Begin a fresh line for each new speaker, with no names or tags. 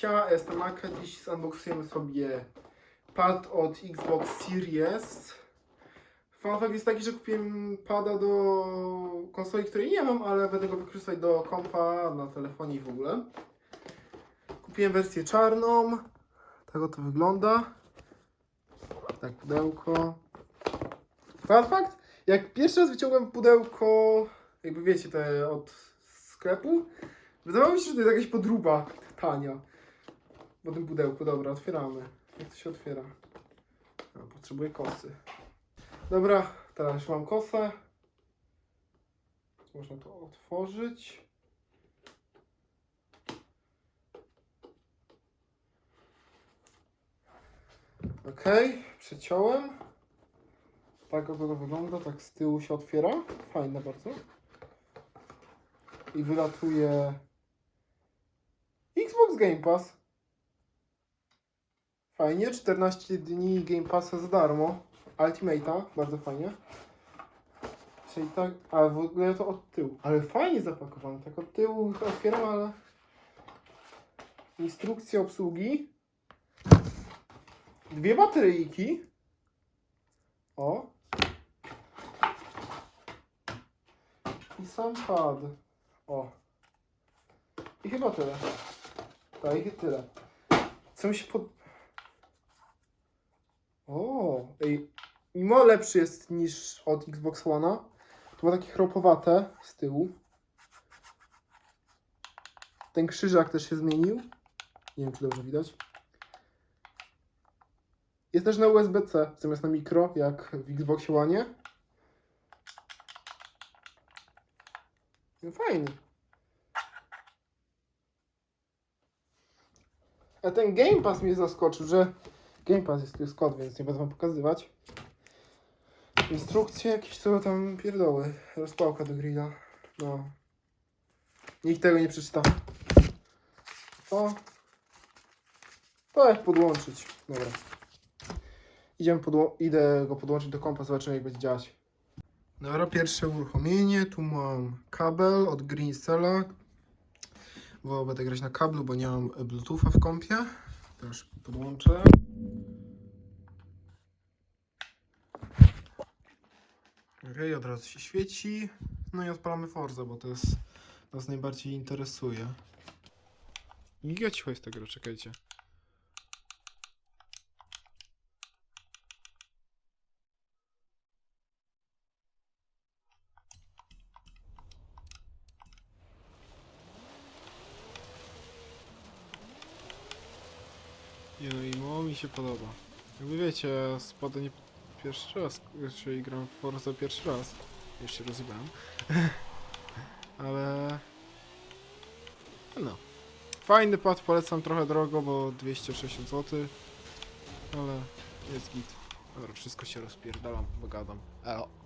Siema, jestem Maka. Dziś unboxujemy sobie pad od Xbox Series. Fun fact jest taki, że kupiłem pada do konsoli, której nie mam, ale będę go wykorzystać do kompa, na telefonie i w ogóle. Kupiłem wersję czarną. Tak oto wygląda. Tak, pudełko. Fun fact, jak pierwszy raz wyciągłem pudełko, jakby wiecie, te od sklepu, wydawało mi się, że to jest jakaś podróba tania. Po tym pudełku, dobra, otwieramy. Jak to się otwiera? No, potrzebuję kosy. Dobra, teraz już mam kosę. Można to otworzyć. Ok, przeciąłem. Tak oto to wygląda, tak z tyłu się otwiera. Fajne bardzo. I wylatuje Xbox Game Pass. Fajnie, 14 dni Game Passa za darmo. Ultimate'a, bardzo fajnie. Czyli tak, a w ogóle to od tyłu. Ale fajnie zapakowane, tak od tyłu to otwieram, ale... Instrukcja obsługi. Dwie bateryjki. O. I sam pad. O. I chyba tyle. Tak, i tyle. Co mi się pod... O, ej, mimo lepszy jest niż od Xbox One'a. To ma takie chropowate z tyłu. Ten krzyżak też się zmienił. Nie wiem, czy dobrze widać. Jest też na USB-C zamiast na mikro, jak w Xboxie One. No fajny. A ten Game Pass mnie zaskoczył, że Game Pass jest, tu jest kod, więc nie będę wam pokazywać. Instrukcje jakieś co tam pierdoły. Rozpałka do grilla. No. Nikt tego nie przeczyta. To. To jak podłączyć. Dobra. Idziemy podło- idę go podłączyć do kompa, zobaczymy jak będzie działać. Dobra, pierwsze uruchomienie. Tu mam kabel od Greensela. Bo będę grać na kablu, bo nie mam Bluetootha w kompie. Też podłączę. Od razu się świeci. No i odpalamy Forza, bo to jest nas najbardziej interesuje. Giga cicho jest ta gra, czekajcie. No i mi się podoba. Jakby wiecie, ja spadę nie pierwszy raz, czyli gram w Forza pierwszy raz. Jeszcze rozjebałem. Ale... No. Fajny pad, polecam trochę drogo, bo 260 zł. Ale jest git. Dobra, wszystko się rozpierdalam, bo gadam. Elo.